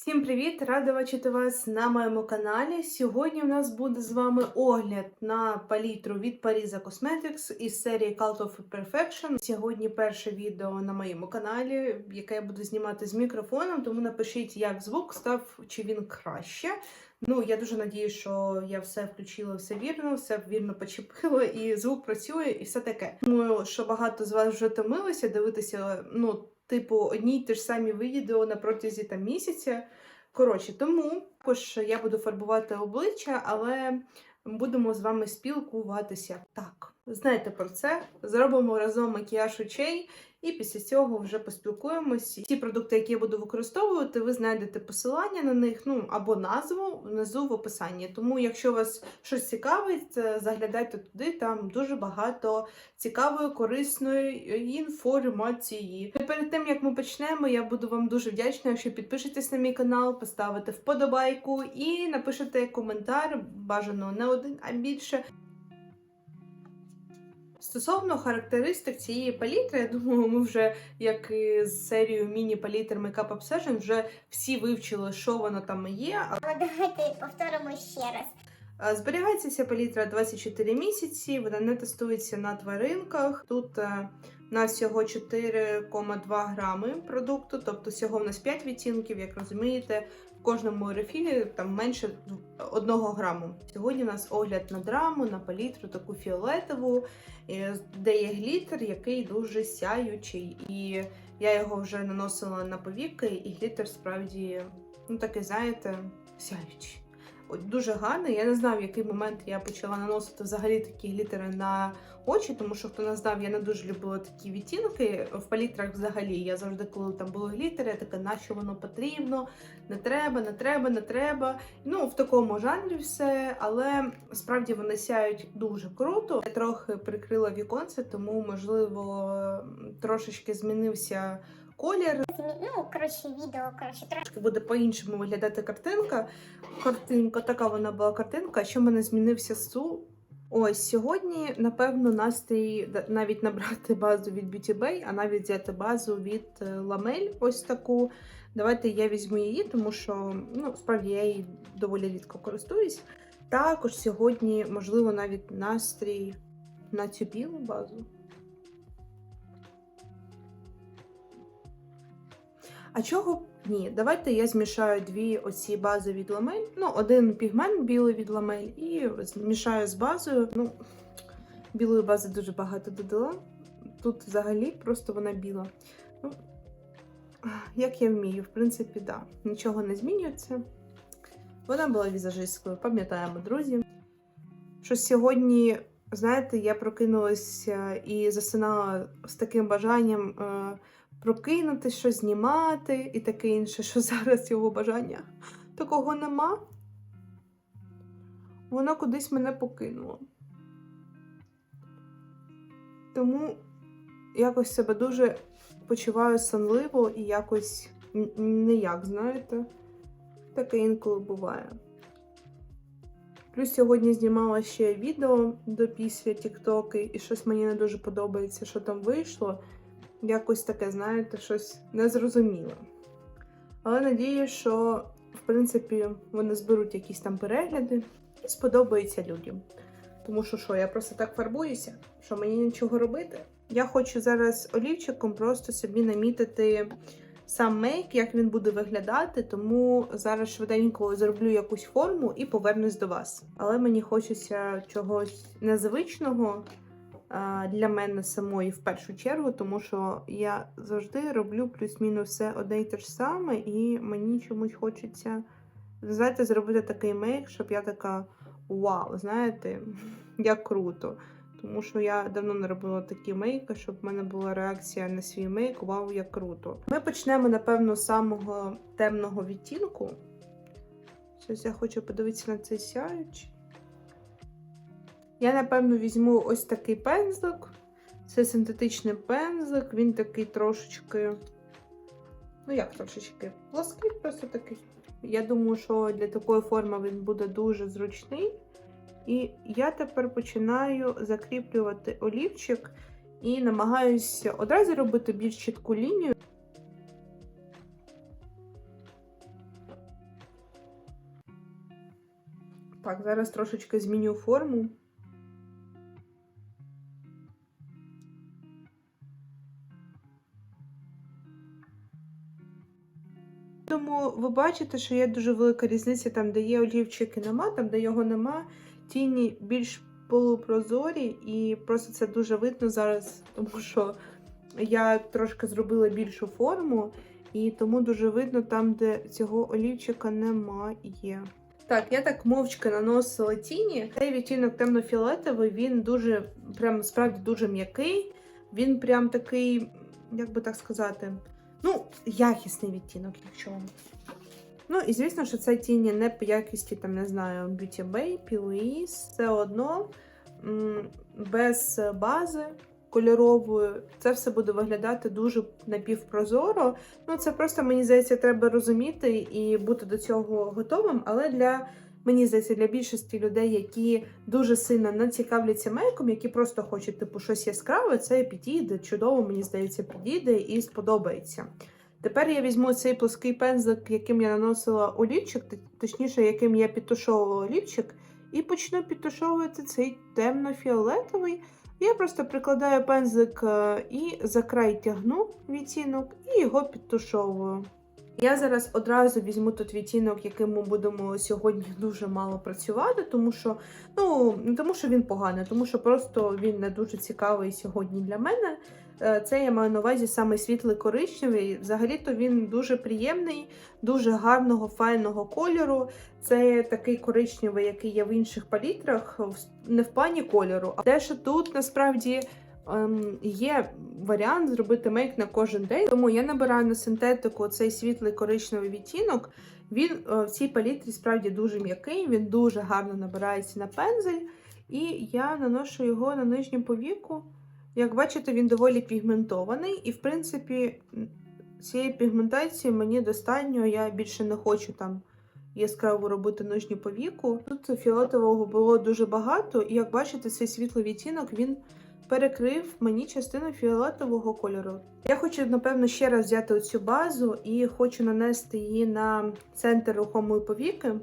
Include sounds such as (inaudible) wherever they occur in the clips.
Всім привіт! Рада бачити вас на моєму каналі. Сьогодні у нас буде з вами огляд на палітру від Parisa Cosmetics із серії Cult of Perfection. Сьогодні перше відео на моєму каналі, яке я буду знімати з мікрофоном, тому напишіть, як звук став, чи він краще. Ну, я дуже надію, що я все включила, все вірно, все вірно почепила, і звук працює, і все таке. Думаю, що багато з вас вже томилися дивитися, ну, типу, одні й ті ж самі відео на протязі там місяця. Коротше, тому також я буду фарбувати обличчя, але будемо з вами спілкуватися. Так, знаєте про це. Зробимо разом макіяж очей, і після цього вже поспілкуємось. Ті продукти, які я буду використовувати, ви знайдете посилання на них, ну або назву внизу в описанні. Тому, якщо вас щось цікавить, е, заглядайте туди, там дуже багато цікавої, корисної інформації. І перед тим як ми почнемо, я буду вам дуже вдячна, якщо підпишетесь на мій канал, поставите вподобайку і напишете коментар, бажано не один, а більше. Стосовно характеристик цієї палітри, я думаю, ми вже, як і з серією міні-палітр Makeup Obsession, вже всі вивчили, що воно там є. Але давайте повторимо ще раз. Зберігається ця палітра 24 місяці, вона не тестується на тваринках. Тут е, у нас всього 4,2 грами продукту, тобто всього в нас 5 відтінків, як розумієте, в кожному рефілі там менше 1 граму. Сьогодні у нас огляд на драму, на палітру, таку фіолетову, е, де є глітер, який дуже сяючий. І я його вже наносила на повіки, і глітер справді, ну такий, знаєте, сяючий. Дуже гарний. Я не знаю, в який момент я почала наносити взагалі такі глітери на очі, тому що хто не знав, я не дуже любила такі відтінки в палітрах взагалі. Я завжди, коли там були глітери, я така, на що воно потрібно, не треба, не треба, не треба. Ну, в такому жанрі все, але справді вони сяють дуже круто. Я трохи прикрила віконце, тому можливо трошечки змінився колір. Ну, коротше, відео, коротше, трошки. Буде по-іншому виглядати картинка. Картинка, така вона була картинка. Що в мене змінився су. Ось сьогодні, напевно, настрій навіть набрати базу від Beauty Bay, а навіть взяти базу від Lamel, ось таку. Давайте я візьму її, тому що ну, справді я її доволі рідко користуюсь. Також сьогодні, можливо, навіть настрій на цю білу базу. А чого б ні? Давайте я змішаю дві оці бази від ламель. Ну, один пігмент білий від ламель і змішаю з базою. Ну, білої бази дуже багато додала. Тут взагалі просто вона біла. Ну, як я вмію, в принципі, да. Нічого не змінюється. Вона була візажисткою, пам'ятаємо, друзі. Що сьогодні, знаєте, я прокинулася і засинала з таким бажанням. Е- прокинути, щось знімати і таке інше, що (laughs) зараз його бажання такого нема. Воно кудись мене покинуло. Тому якось себе дуже почуваю сонливо і якось ніяк, знаєте, таке інколи буває. Плюс сьогодні знімала ще відео до після Тіктоки, і щось мені не дуже подобається, що там вийшло якось таке, знаєте, щось незрозуміле. Але надію, що, в принципі, вони зберуть якісь там перегляди і сподобається людям. Тому що що, я просто так фарбуюся, що мені нічого робити. Я хочу зараз олівчиком просто собі намітити сам мейк, як він буде виглядати, тому зараз швиденько зроблю якусь форму і повернусь до вас. Але мені хочеться чогось незвичного для мене самої в першу чергу, тому що я завжди роблю плюс-мінус все одне й те ж саме, і мені чомусь хочеться, знаєте, зробити такий мейк, щоб я така вау, знаєте, (laughs) як круто. Тому що я давно не робила такі мейки, щоб в мене була реакція на свій мейк, вау, як круто. Ми почнемо, напевно, з самого темного відтінку. Щось я хочу подивитися на цей сяючий. Я, напевно, візьму ось такий пензлик. Це синтетичний пензлик, він такий трошечки, ну як трошечки, плоский, просто такий. Я думаю, що для такої форми він буде дуже зручний. І я тепер починаю закріплювати олівчик і намагаюся одразу робити більш чітку лінію. Так, зараз трошечки зміню форму. Ви бачите, що є дуже велика різниця там, де є олівчик і нема, там, де його нема, тіні більш полупрозорі, і просто це дуже видно зараз, тому що я трошки зробила більшу форму, і тому дуже видно там, де цього олівчика немає. Так, я так мовчки наносила тіні. Цей відтінок темно-фіолетовий, він дуже, прям справді дуже м'який. Він прям такий, як би так сказати, ну, якісний відтінок, якщо вам. Ну, і звісно, що це тіні не по якісті, там, не знаю, Beauty Bay, Louise. Все одно без бази кольорової це все буде виглядати дуже напівпрозоро. Ну, це просто, мені здається, треба розуміти і бути до цього готовим. Але для мені здається, для більшості людей, які дуже сильно не цікавляться мейком, які просто хочуть типу щось яскраве, це підійде, чудово, мені здається, підійде і сподобається. Тепер я візьму цей плоский пензлик, яким я наносила олівчик, точніше, яким я підтушовувала олівчик, і почну підтушовувати цей темно-фіолетовий. Я просто прикладаю пензлик е, і за край тягну відтінок і його підтушовую. Я зараз одразу візьму тут відтінок, яким ми будемо сьогодні дуже мало працювати, тому що ну не тому, що він поганий, тому що просто він не дуже цікавий сьогодні для мене. Е, Це я маю на увазі саме світлий коричневий. Взагалі-то він дуже приємний, дуже гарного, файного кольору. Це такий коричневий, який є в інших палітрах, не в плані кольору. А те, що тут насправді ем, є варіант зробити мейк на кожен день. Тому я набираю на синтетику цей світлий коричневий відтінок. Він е, в цій палітрі справді дуже м'який, він дуже гарно набирається на пензель. І я наношу його на нижню повіку. Як бачите, він доволі пігментований, і, в принципі, цієї пігментації мені достатньо, я більше не хочу там яскраво робити нижню повіку. Тут фіолетового було дуже багато, і як бачите, цей світлий відтінок він перекрив мені частину фіолетового кольору. Я хочу, напевно, ще раз взяти оцю базу і хочу нанести її на центр рухомої повіки.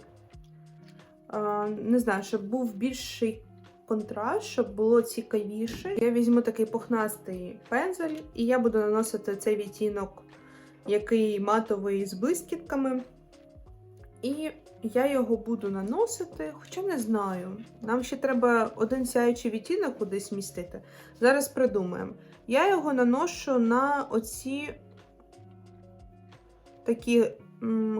Не знаю, щоб був більший контраст, щоб було цікавіше. Я візьму такий пухнастий пензель, і я буду наносити цей відтінок, який матовий з блискітками. І я його буду наносити, хоча не знаю. Нам ще треба один сяючий відтінок кудись містити. Зараз придумаємо. Я його наношу на оці такі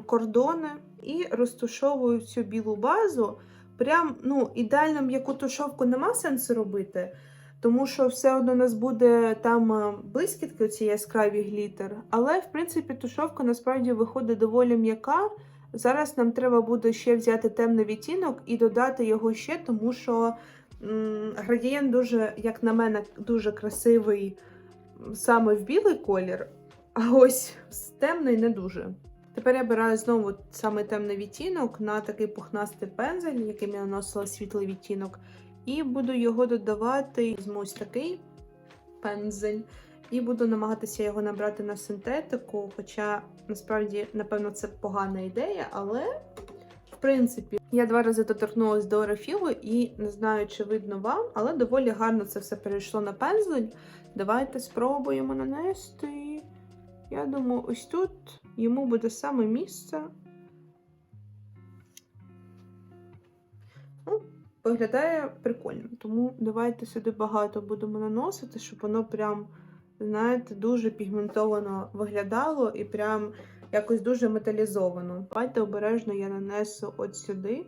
кордони і розтушовую цю білу базу. Прям ну, ідеально м'яку тушовку нема сенсу робити, тому що все одно у нас буде там е, блискітки, оці яскраві глітер. Але, в принципі, тушовка насправді виходить доволі м'яка. Зараз нам треба буде ще взяти темний відтінок і додати його ще, тому що градієнт дуже, як на мене, дуже красивий саме в білий колір, а ось темний не дуже. Тепер я бираю знову саме темний відтінок на такий пухнастий пензель, яким я наносила світлий відтінок, і буду його додавати. Візьму ось такий пензель. І буду намагатися його набрати на синтетику. Хоча насправді, напевно, це погана ідея, але в принципі я два рази доторкнулася до рефілу і не знаю, чи видно вам, але доволі гарно це все перейшло на пензель. Давайте спробуємо нанести. Я думаю, ось тут йому буде саме місце. Ну, виглядає прикольно. Тому давайте сюди багато будемо наносити, щоб воно прям знаєте, дуже пігментовано виглядало і прям якось дуже металізовано. Давайте обережно я нанесу от сюди.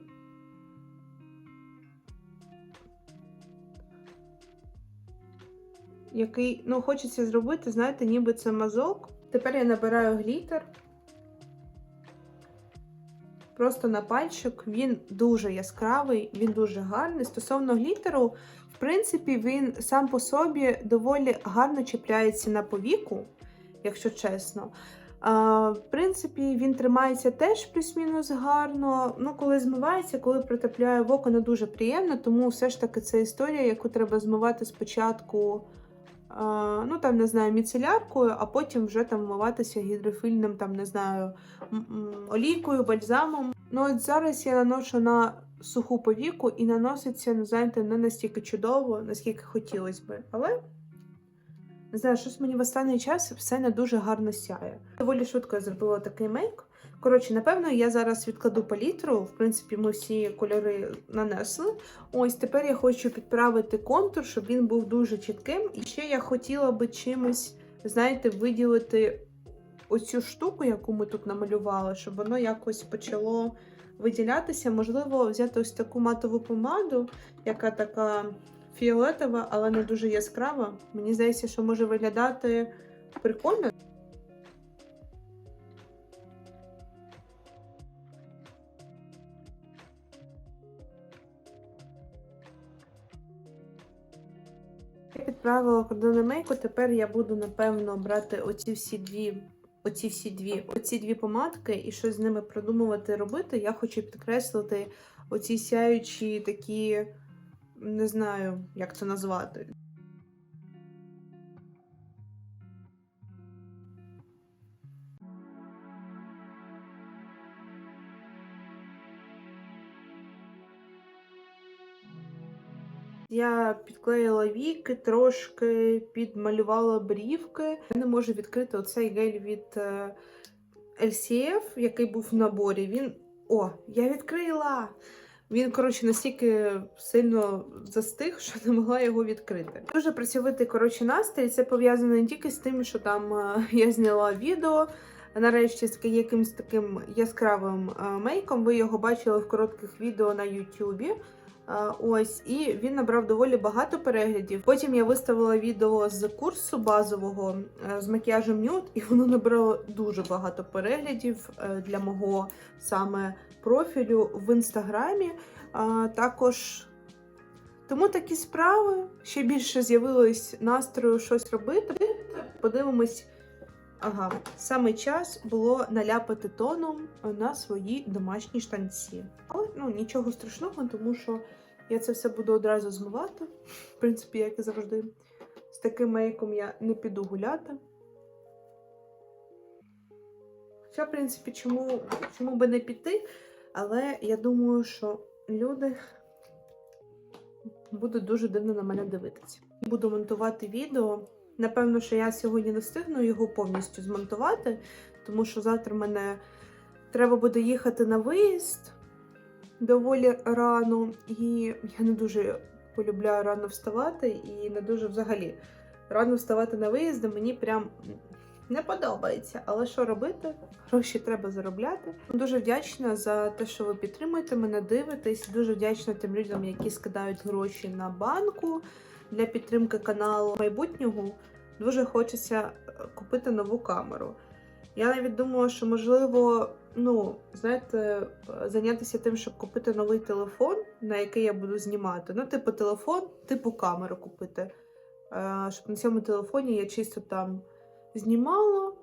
Який, ну, хочеться зробити, знаєте, ніби це мазок. Тепер я набираю глітер. Просто на пальчик. Він дуже яскравий, він дуже гарний. Стосовно глітеру, принципі, він сам по собі доволі гарно чіпляється на повіку, якщо чесно. А, в принципі, він тримається теж плюс-мінус гарно. Ну, коли змивається, коли притепляє в око, не дуже приємно, тому все ж таки це історія, яку треба змивати спочатку. Ну, там, не знаю, міцеляркою, а потім вже там вмиватися гідрофільним, там, не знаю, олійкою, бальзамом. Ну, от зараз я наношу на суху повіку і наноситься, ну, знаєте, не настільки чудово, наскільки хотілося би. Але не знаю, щось мені в останній час все не дуже гарно сяє. Доволі швидко я зробила такий мейк. Коротше, напевно, я зараз відкладу палітру. В принципі, ми всі кольори нанесли. Ось тепер я хочу підправити контур, щоб він був дуже чітким. І ще я хотіла би чимось, знаєте, виділити оцю штуку, яку ми тут намалювали, щоб воно якось почало виділятися. Можливо, взяти ось таку матову помаду, яка така фіолетова, але не дуже яскрава. Мені здається, що може виглядати прикольно. Я підправила кордони. Тепер я буду, напевно, брати оці всі дві. Оці всі дві, оці дві помадки і щось з ними продумувати робити. Я хочу підкреслити оці сяючі такі, не знаю, як це назвати. Я підклеїла віки, трошки підмалювала брівки. Я не можу відкрити оцей гель від е, LCF, який був в наборі. Він. О, я відкрила! Він, коротше, настільки сильно застиг, що не могла його відкрити. Дуже працьовитий коротше, настрій. Це пов'язано не тільки з тим, що там е, я зняла відео. Нарешті з якимось таким яскравим е, мейком. Ви його бачили в коротких відео на Ютубі. Ось, і він набрав доволі багато переглядів. Потім я виставила відео з курсу базового е, з макіяжем нюд, і воно набрало дуже багато переглядів е, для мого саме профілю в інстаграмі. Також тому такі справи ще більше з'явилось настрою щось робити. Подивимось. Ага, саме час було наляпати тоном на свої домашні штанці. Але ну нічого страшного, тому що я це все буду одразу змивати. В принципі, як і завжди. З таким мейком я не піду гуляти. Хоча, в принципі, чому, чому би не піти? Але я думаю, що люди будуть дуже дивно на мене дивитися. Буду монтувати відео. Напевно, що я сьогодні не встигну його повністю змонтувати, тому що завтра мене треба буде їхати на виїзд доволі рано, і я не дуже полюбляю рано вставати, і не дуже взагалі рано вставати на виїзди мені прям не подобається. Але що робити? Гроші треба заробляти. Дуже вдячна за те, що ви підтримуєте мене, дивитесь. Дуже вдячна тим людям, які скидають гроші на банку для підтримки каналу майбутнього. Дуже хочеться е, купити нову камеру. Я навіть думала, що можливо, ну, знаєте, е, зайнятися тим, щоб купити новий телефон, на який я буду знімати. Ну, типу телефон, типу камеру купити. Е, Щоб на цьому телефоні я чисто там знімала,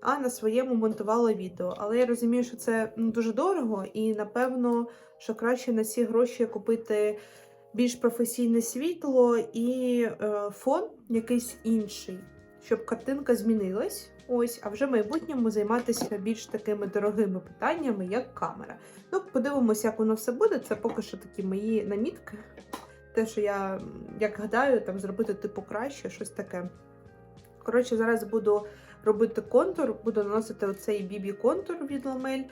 а на своєму монтувала відео. Але я розумію, що це ну, дуже дорого, і напевно, що краще на ці гроші купити більш професійне світло і е, фон якийсь інший, щоб картинка змінилась. Ось, а вже в майбутньому займатися більш такими дорогими питаннями, як камера. Ну, подивимося, як воно все буде. Це поки що такі мої намітки. Те, що я, як гадаю, там зробити типу краще, щось таке. Коротше, зараз буду робити контур, буду наносити оцей бібі-контур від ламель.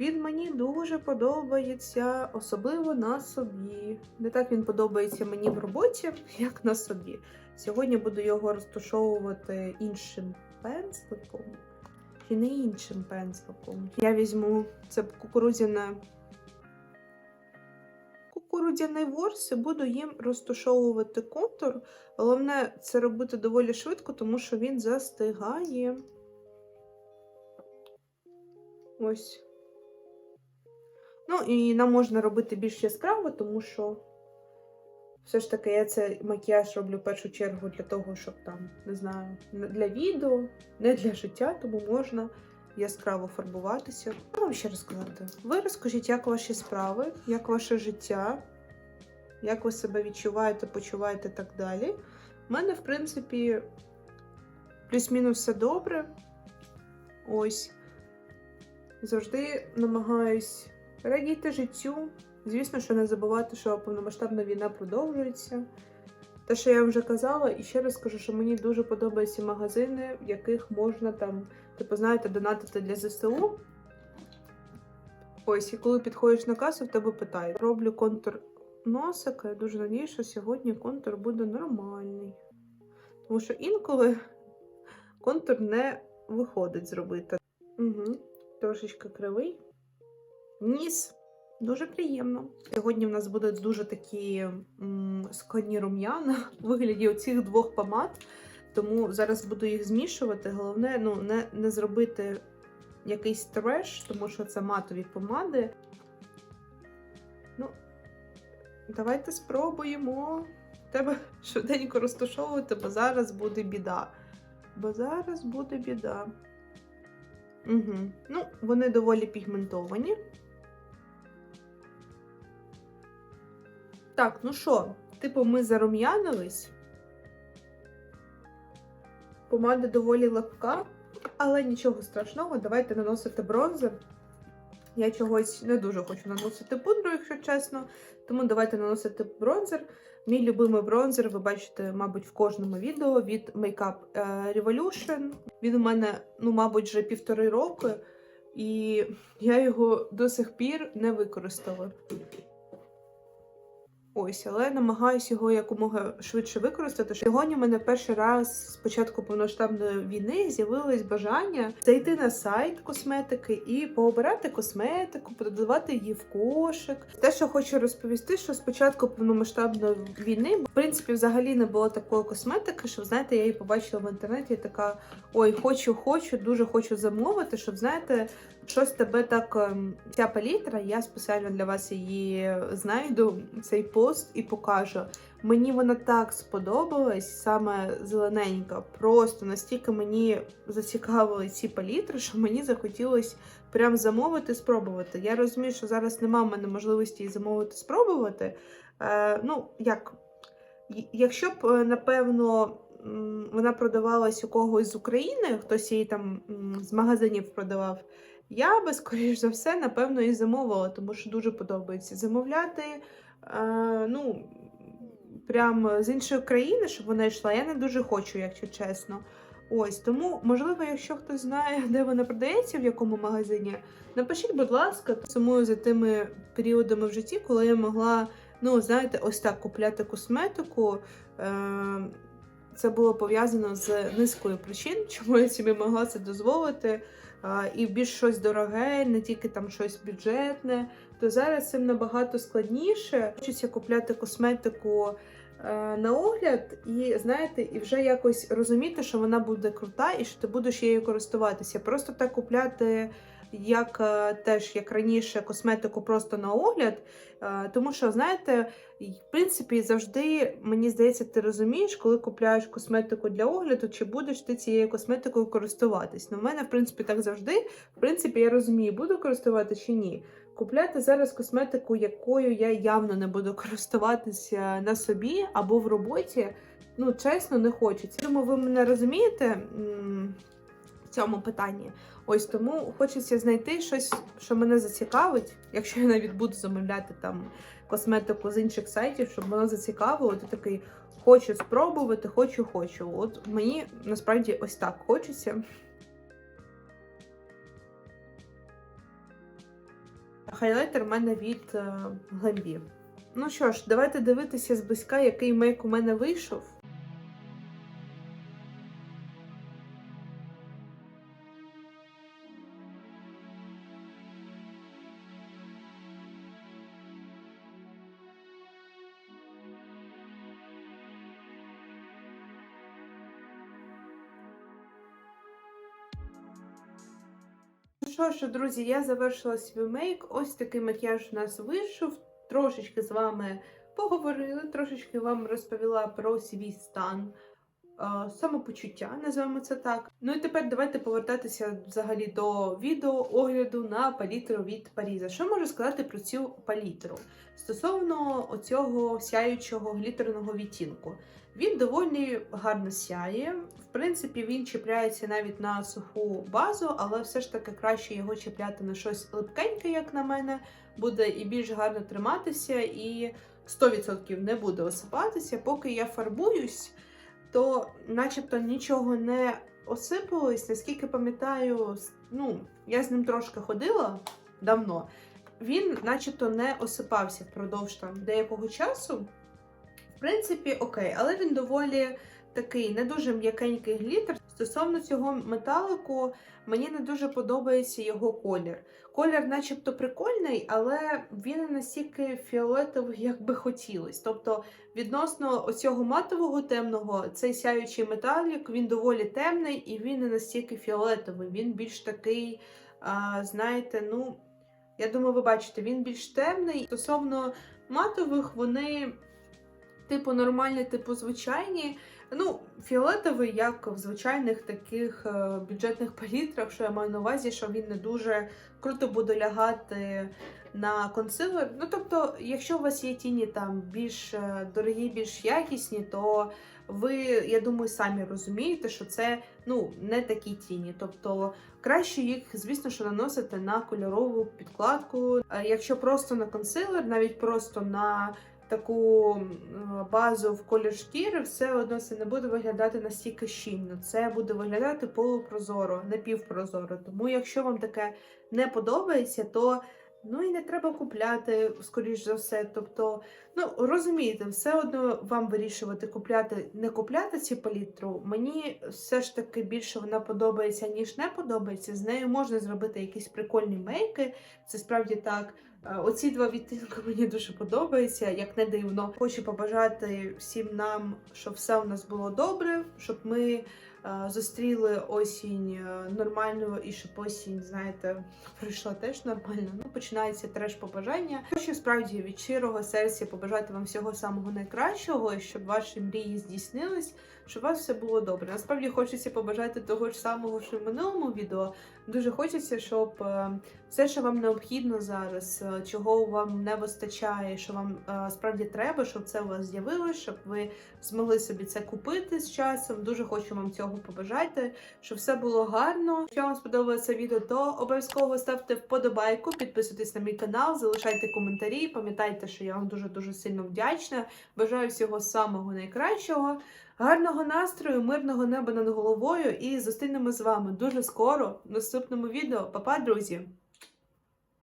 Він мені дуже подобається, особливо на собі. Не так він подобається мені в роботі, (laughs) як на собі. Сьогодні буду його розташовувати іншим пензликом. Чи не іншим пензликом. Я візьму це кукурудзяне кукурудзяний ворс і буду їм розташовувати контур. Головне це робити доволі швидко, тому що він застигає. Ось. Ну, і нам можна робити більш яскраво, тому що все ж таки я цей макіяж роблю в першу чергу для того, щоб там, не знаю, для відео, не для життя, тому можна яскраво фарбуватися. Що вам ще розказати? Ви розкажіть, як ваші справи, як ваше життя, як ви себе відчуваєте, почуваєте і так далі. У мене, в принципі, плюс-мінус все добре. Ось. Завжди намагаюсь радіти життю, Звісно, що не забувати, що повномасштабна війна продовжується. Те, що я вже казала, і ще раз скажу, що мені дуже подобаються магазини, в яких можна там, типу, знаєте, донатити для ЗСУ. Ось, і коли підходиш на касу, в тебе питають. Роблю контур носика, я дуже надію, що сьогодні контур буде нормальний. Тому що інколи контур не виходить зробити. Угу. Трошечки кривий. Ніс. Дуже приємно. Сьогодні в нас будуть дуже такі м, складні рум'яна у вигляді оцих двох помад. Тому зараз буду їх змішувати. Головне, ну, не, не зробити якийсь треш, тому що це матові помади. Ну, давайте спробуємо. Треба швиденько розташовувати, бо зараз буде біда. Бо зараз буде біда. Угу. Ну, вони доволі пігментовані. Так, ну що, типу, ми зарум'янились. Помада доволі легка, але нічого страшного, давайте наносити бронзер. Я чогось не дуже хочу наносити пудру, якщо чесно. Тому давайте наносити бронзер. Мій любимий бронзер, ви бачите, мабуть, в кожному відео від Makeup е, Revolution. Він у мене, ну, мабуть, вже півтори роки, і я його до сих пір не використала. Ось, але намагаюся його якомога швидше використати. Сьогодні в мене перший раз з початку повноштабної війни з'явилось бажання зайти на сайт косметики і пообирати косметику, подавати її в кошик. Те, що хочу розповісти, що з початку повномасштабної війни, в принципі, взагалі не було такої косметики, що знаєте, я її побачила в інтернеті. Така ой, хочу, хочу, дуже хочу замовити, щоб знаєте, щось тебе так. ем, Ця палітра, я спеціально для вас її знайду, цей пост і покажу. Мені вона так сподобалась, саме зелененька. Просто настільки мені зацікавили ці палітри, що мені захотілося прям замовити, спробувати. Я розумію, що зараз немає в мене можливості її замовити, спробувати. Е, ну, як? Якщо б, е, напевно, вона продавалась у когось з України, хтось її там з магазинів продавав. Я би, скоріш за все, напевно, і замовила, тому що дуже подобається замовляти. Е, ну, прям з іншої країни, щоб вона йшла, я не дуже хочу, якщо чесно. Ось, тому, можливо, якщо хтось знає, де вона продається, в якому магазині, напишіть, будь ласка, сумую за тими періодами в житті, коли я могла, ну, знаєте, ось так купляти косметику. Е, це було пов'язано з низкою причин, чому я собі могла це дозволити. І більш щось дороге, не тільки там щось бюджетне, то зараз цим набагато складніше. Хочеться купляти косметику е, на огляд, і знаєте, і вже якось розуміти, що вона буде крута і що ти будеш її користуватися. Просто так купляти. Як е, теж як раніше косметику просто на огляд, е, тому що знаєте, в принципі, завжди мені здається, ти розумієш, коли купляєш косметику для огляду, чи будеш ти цією косметикою користуватись. Ну, в мене, в принципі, так завжди. В принципі, я розумію, буду користуватися чи ні. Купляти зараз косметику, якою я явно не буду (laughs) користуватися на собі або в роботі. Ну, чесно, не хочеться. Думаю, ви мене розумієте цьому питанні. Ось тому хочеться знайти щось, що мене зацікавить, якщо я навіть буду замовляти там косметику з інших сайтів, щоб воно зацікавило. Ти такий хочу спробувати, хочу, хочу. От мені насправді ось так хочеться. Хайлайтер в мене від е, Glambi. Ну що ж, давайте дивитися зблизька, який мейк у мене вийшов. Що ж, друзі, я завершила свій мейк. Ось такий макіяж у нас вийшов. Трошечки з вами поговорили, трошечки вам розповіла про свій стан самопочуття, називаємо це так. Ну і тепер давайте повертатися взагалі до відео огляду на палітру від Паріза. Що можу сказати про цю палітру? Стосовно оцього сяючого глітерного відтінку. Він доволі гарно сяє. В принципі, він чіпляється навіть на суху базу, але все ж таки краще його чіпляти на щось липкеньке, як на мене, буде і більш гарно триматися, і 100% не буде осипатися. Поки я фарбуюсь, то начебто нічого не осипалось. Наскільки пам'ятаю, ну, я з ним трошки ходила давно. Він начебто не осипався впродовж там деякого часу. В принципі, окей, але він доволі такий не дуже м'якенький глітер. Стосовно цього металику, мені не дуже подобається його колір. Колір, начебто, прикольний, але він не настільки фіолетовий, як би хотілося. Тобто, відносно оцього матового темного, цей сяючий металік, він доволі темний і він не настільки фіолетовий. Він більш такий, а, знаєте, ну. Я думаю, ви бачите, він більш темний. Стосовно матових, вони типу нормальні, типу звичайні. Ну, фіолетовий, як в звичайних таких е, бюджетних палітрах, що я маю на увазі, що він не дуже круто буде лягати на консилер. Ну, тобто, якщо у вас є тіні там більш е, дорогі, більш якісні, то ви, я думаю, самі розумієте, що це ну, не такі тіні. Тобто краще їх, звісно, що наносити на кольорову підкладку. Е, Якщо просто на консилер, навіть просто на таку базу в колір шкіри, все одно це не буде виглядати настільки щільно. Це буде виглядати полупрозоро, напівпрозоро. Тому, якщо вам таке не подобається, то ну і не треба купляти, скоріш за все. Тобто, ну розумієте, все одно вам вирішувати купляти, не купляти цю палітру. Мені все ж таки більше вона подобається, ніж не подобається. З нею можна зробити якісь прикольні мейки. Це справді так. Е, Оці два відтинки (laughs) мені дуже подобаються, як не дивно. Хочу побажати всім нам, щоб все у нас було добре, щоб ми зустріли осінь е, нормально і щоб осінь, знаєте, пройшла теж нормально. Ну, починається треш побажання. Хочу справді від щирого серця побажати вам всього самого найкращого, щоб ваші мрії здійснились, щоб у вас все було добре. Насправді хочеться побажати того ж самого, що в минулому відео. Дуже хочеться, щоб е, все, що вам необхідно зараз, е, чого вам не вистачає, що вам е, справді треба, щоб це у вас з'явилось, щоб ви змогли собі це купити з часом. Дуже хочу вам цього побажати, щоб все було гарно. Якщо вам сподобалося відео, то обов'язково ставте вподобайку, підписуйтесь на мій канал, залишайте коментарі. Пам'ятайте, що я вам дуже дуже сильно вдячна. Бажаю всього самого найкращого. Гарного настрою, мирного неба над головою і зустрінемось з вами дуже скоро в наступному відео. Па-па, друзі!